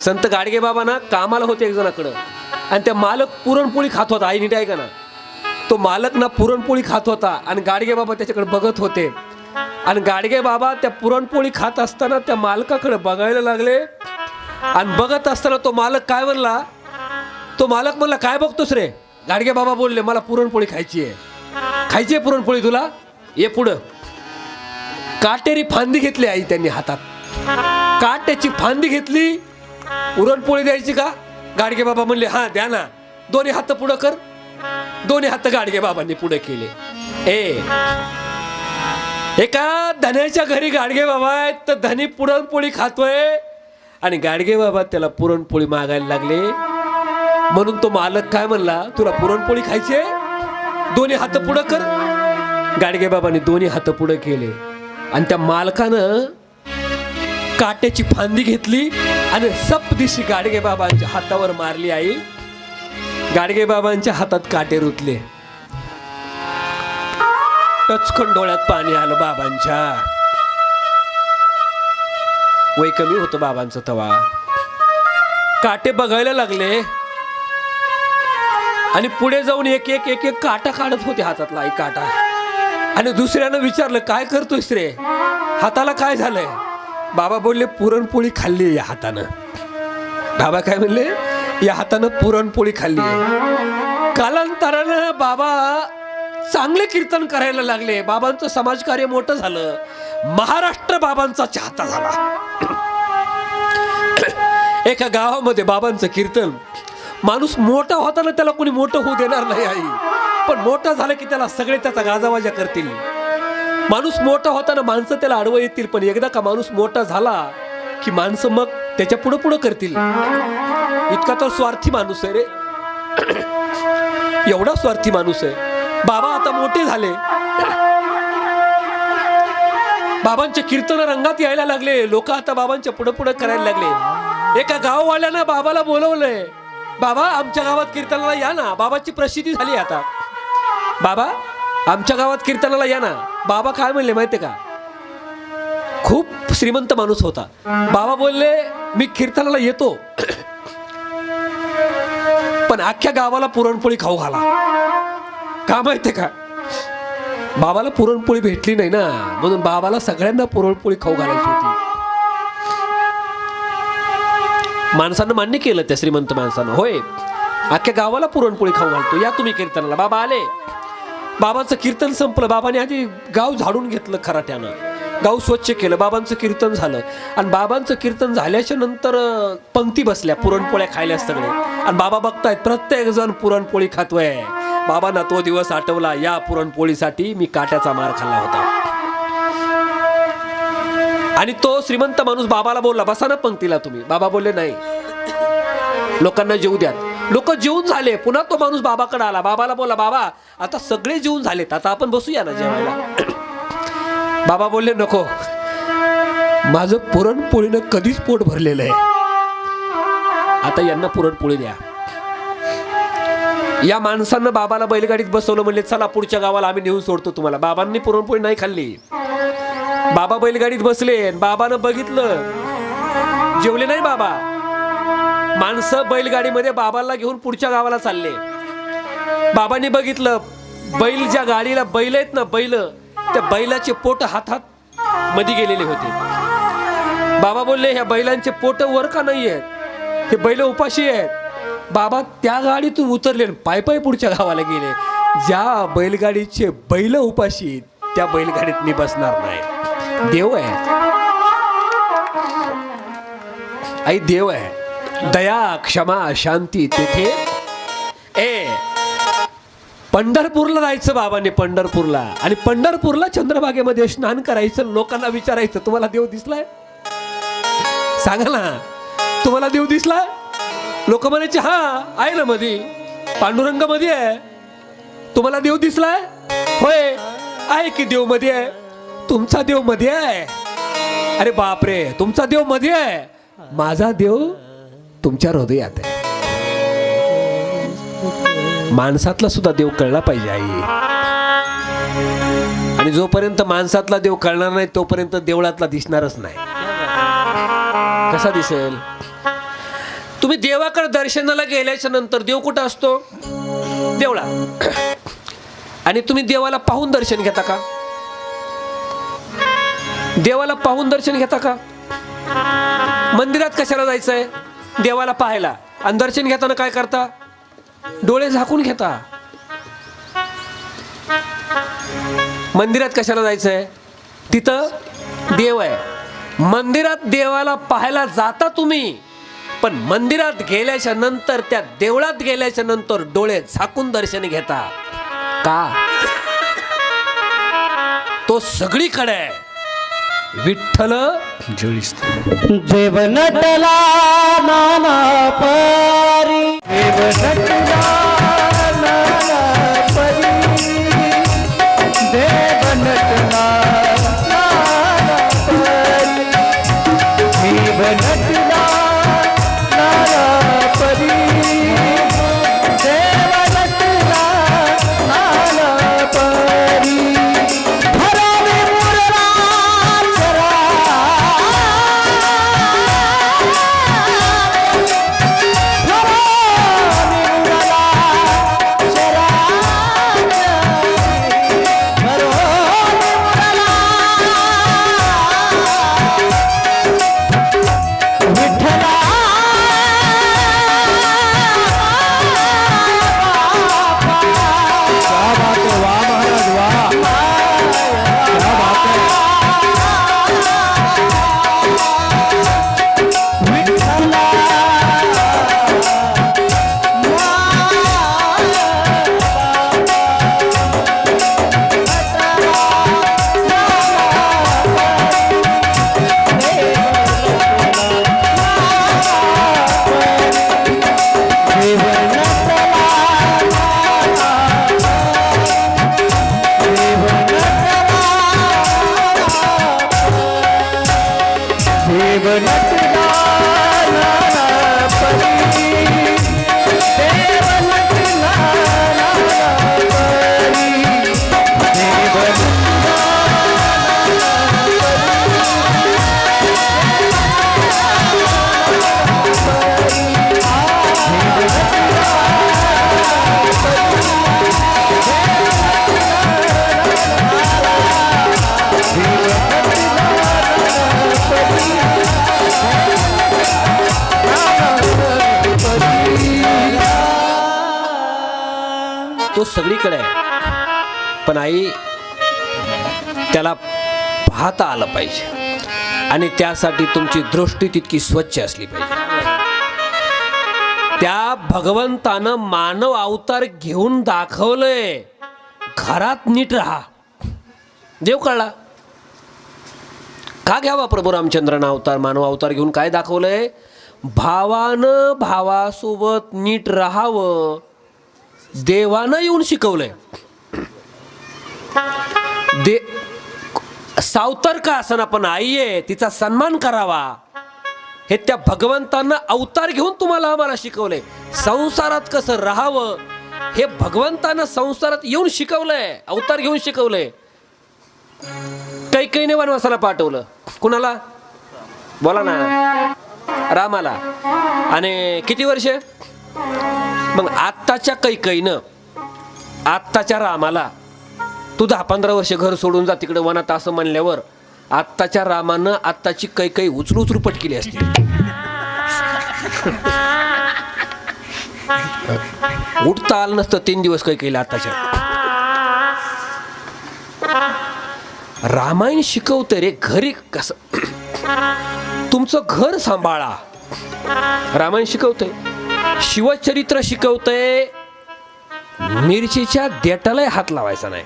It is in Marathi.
संत गाडगे बाबा ना कामाला होते एक जणाकडं. आणि त्या मालक पुरणपोळी खात होता. आई नीट ऐका ना. तो मालक ना पुरणपोळी खात होता आणि गाडगे बाबा त्याच्याकडे बघत होते. आणि गाडगे बाबा त्या पुरणपोळी खात असताना त्या मालकाकडे बघायला लागले. आणि बघत असताना तो मालक काय म्हणला? तो मालक म्हणला काय बघतोस रे? गाडगे बाबा बोलले मला पुरणपोळी खायची आहे. खायची आहे पुरणपोळी तुला? ये पुढं. काटेरी फांदी घेतली आई त्यांनी हातात. काट्याची फांदी घेतली. पुरणपोळी द्यायची का? गाडगे बाबा म्हणले हा द्या ना. दोन्ही हात पुढं कर. दोन्ही हात गाडगे बाबांनी पुढे केले. ए एका धन्याच्या घरी गाडगे बाबा आहेत तर धनी पुरणपोळी खातोय. आणि गाडगे बाबा त्याला पुरणपोळी मागायला लागले. म्हणून तो मालक काय म्हणला तुला पुरणपोळी खायची दोन्ही हात पुढं कर. गाडगे बाबांनी दोन्ही हात पुढं केले. आणि त्या मालकानं काट्याची फांदी घेतली आणि सपदिशी गाडगे बाबांच्या हातावर मारली आई. गाडगे बाबांच्या हातात काटे रुतले. टचकन डोळ्यात पाणी आलं बाबांच्या. वय कमी होतं बाबांचं तवा. काटे बघायला लागले. आणि पुढे जाऊन एक एक एक एक काटा काढत होते हातातला आई काटा. आणि दुसऱ्यानं विचारलं काय करतोयस रे? हाताला काय झालंय? बाबा बोलले पुरणपोळी खाल्ली या हातानं. बाबा काय म्हणले या हातानं पुरणपोळी खाल्ली कालांतरानं बाबा चांगले कीर्तन करायला लागले. बाबांचं समाजकार्य मोठं झालं. महाराष्ट्र बाबांचा चाहता झाला. एका गावामध्ये बाबांचं कीर्तन. माणूस मोठा होताना त्याला कोणी मोठं होऊ देणार नाही आई. पण मोठं झालं की त्याला सगळे त्याचा गाजावाजा करतील. माणूस मोठा होताना माणसं त्याला अडवं येतील पण एकदा का माणूस मोठा झाला की माणसं मग त्याच्या पुढं पुढं करतील. इतका तर स्वार्थी माणूस आहे रे. एवढा स्वार्थी माणूस आहे. बाबा आता मोठे झाले. बाबांचे कीर्तन रंगात यायला लागले. लोक आता बाबांच्या पुढे पुढे करायला लागले. एका गाववाल्यानं बाबाला बोलवलंय. बाबा आमच्या गावात कीर्तनाला या ना. बाबाची प्रसिद्धी झाली आता. बाबा आमच्या गावात कीर्तनाला या ना. बाबा काय म्हणले माहितीये का? खूप श्रीमंत माणूस होता. बाबा बोलले मी कीर्तनाला येतो. पण अख्ख्या गावाला पुरणपोळी खाऊ घाला. का माहितीये का? बाबाला पुरणपोळी भेटली नाही ना. म्हणून बाबाला सगळ्यांना पुरणपोळी खाऊ घालायची होती. माणसानं मान्य केलं त्या श्रीमंत माणसानं. होय. अख्ख्या गावाला पुरणपोळी खाऊ घालतो. या तुम्ही कीर्तनाला. बाबा आले. बाबांचं कीर्तन संपलं बाबाने आधी गाव झाडून घेतलं खराट्यानं. गाव स्वच्छ केलं बाबांचं कीर्तन झालं. आणि बाबांचं कीर्तन झाल्याच्यानंतर पंक्ती बसल्या पुरणपोळ्या खायल्या सगळे. आणि बाबा बघतायत प्रत्येकजण पुरणपोळी खातोय. बाबांना तो दिवस आठवला या पुरणपोळीसाठी मी काट्याचा मार खाल्ला होता. आणि तो श्रीमंत माणूस बाबाला बोलला बसा ना पंक्तीला तुम्ही. बाबा बोलले नाही. लोकांना जेऊ द्या लोक जेवून झाले. पुन्हा तो माणूस बाबाकडे आला. बाबाला बोला बाबा आता सगळे जेवून झालेत. आता आपण बसूया ना जेवायला. बाबा बोलले नको. माझं पुरणपोळीनं कधीच पोट भरलेलं आहे. आता यांना पुरणपोळी द्या. या माणसांना बाबाला बैलगाडीत बसवलं म्हणले चला पुढच्या गावाला आम्ही नेऊन सोडतो तुम्हाला. बाबांनी पुरणपोळी नाही खाल्ली. बाबा बैलगाडीत बसले आणि बाबानं बघितलं. जेवले नाही बाबा. माणसं बैलगाडीमध्ये बाबाला घेऊन पुढच्या गावाला चालले. बाबांनी बघितलं बैल ज्या गाडीला बैल आहेत ना बैल त्या बैलाचे पोट हातात मध्ये गेलेले होते. बाबा बोलले ह्या बैलांचे पोट वर का नाही आहेत? हे बैल उपाशी आहेत. बाबा त्या गाडीतून उतरले पाय पाय पुढच्या गावाला गेले. ज्या बैलगाडीचे बैल उपाशी आहेत, त्या बैलगाडीत मी बसणार नाही. देव आहे. आई देव आहे. दया क्षमा शांती तेथे ए पंढरपूरला जायचं बाबाने पंढरपूरला. आणि पंढरपूरला चंद्रभागेमध्ये स्नान करायचं लोकांना विचारायचं तुम्हाला देव दिसलाय? सांगा ना तुम्हाला देव दिसला लोक म्हणायचे हा आहे ना मध्ये पांडुरंगमध्ये आहे. तुम्हाला देव दिसलाय? होय आहे की देवमध्ये आहे. तुमचा देवमध्ये आहे. अरे बापरे तुमचा देवमध्ये आहे. माझा देव तुमच्या हृदयात आहे. माणसातला सुद्धा देव कळला पाहिजे आई. आणि जोपर्यंत माणसातला देव कळणार नाही तोपर्यंत देवळातला दिसणारच नाही. कसा दिसेल? तुम्ही देवाकडे दर्शनाला गेल्याच्यानंतर देव कुठं असतो? देवळा आणि तुम्ही देवाला पाहून दर्शन घेता का? देवाला पाहून दर्शन घेता का? मंदिरात कशाला जायचंय? देवाला पाहायला. आणि दर्शन घेताना काय करता? डोळे झाकून घेता. मंदिरात कशाला जायचंय? तिथं देव आहे. मंदिरात देवाला पाहायला जाता तुम्ही. पण मंदिरात गेल्याच्यानंतर त्या देवळात गेल्याच्यानंतर डोळे झाकून दर्शन घेता. का? तो सगळीकडे आहे. विठ्ठल जेवणटला नाना परी. जेवणटला तो सगळीकडे आहे. पण आई त्याला पाहता आलं पाहिजे. आणि त्यासाठी तुमची दृष्टी तितकी स्वच्छ असली पाहिजे. त्या भगवंतानं मानव अवतार घेऊन दाखवलंय. घरात नीट राहा. देव कळला. का घ्यावा प्रभू रामचंद्रानं अवतार मानव अवतार घेऊन काय दाखवलंय? भावानं भावासोबत नीट राहावं. देवानं येऊन शिकवलंय. दे सावतर का असं पण आई आहे तिचा सन्मान करावा. हे त्या भगवंतांना अवतार घेऊन तुम्हाला आम्हाला शिकवलंय. संसारात कसं राहावं हे भगवंतानं संसारात येऊन शिकवलंय अवतार घेऊन शिकवलंय. काही कैकईने वनवासाला पाठवलं. कुणाला? बोला ना. रामाला. आणि किती वर्ष? मग आत्ताच्या कैकईनं आत्ताच्या रामाला तू दहा पंधरा वर्ष घर सोडून जा तिकडे वनात असं म्हणल्यावर आत्ताच्या रामानं आत्ताची कैकई उचलू उचलू पटकिली असते. उठता आलं नसतं तीन दिवस कैकईला आत्ताच्या. रामायण शिकवतं रे घरी कसं? तुमचं घर सांभाळा. रामायण शिकवतंय. शिवचरित्र शिकवतंय. मिरचीच्या देटालाही हात लावायचा नाही.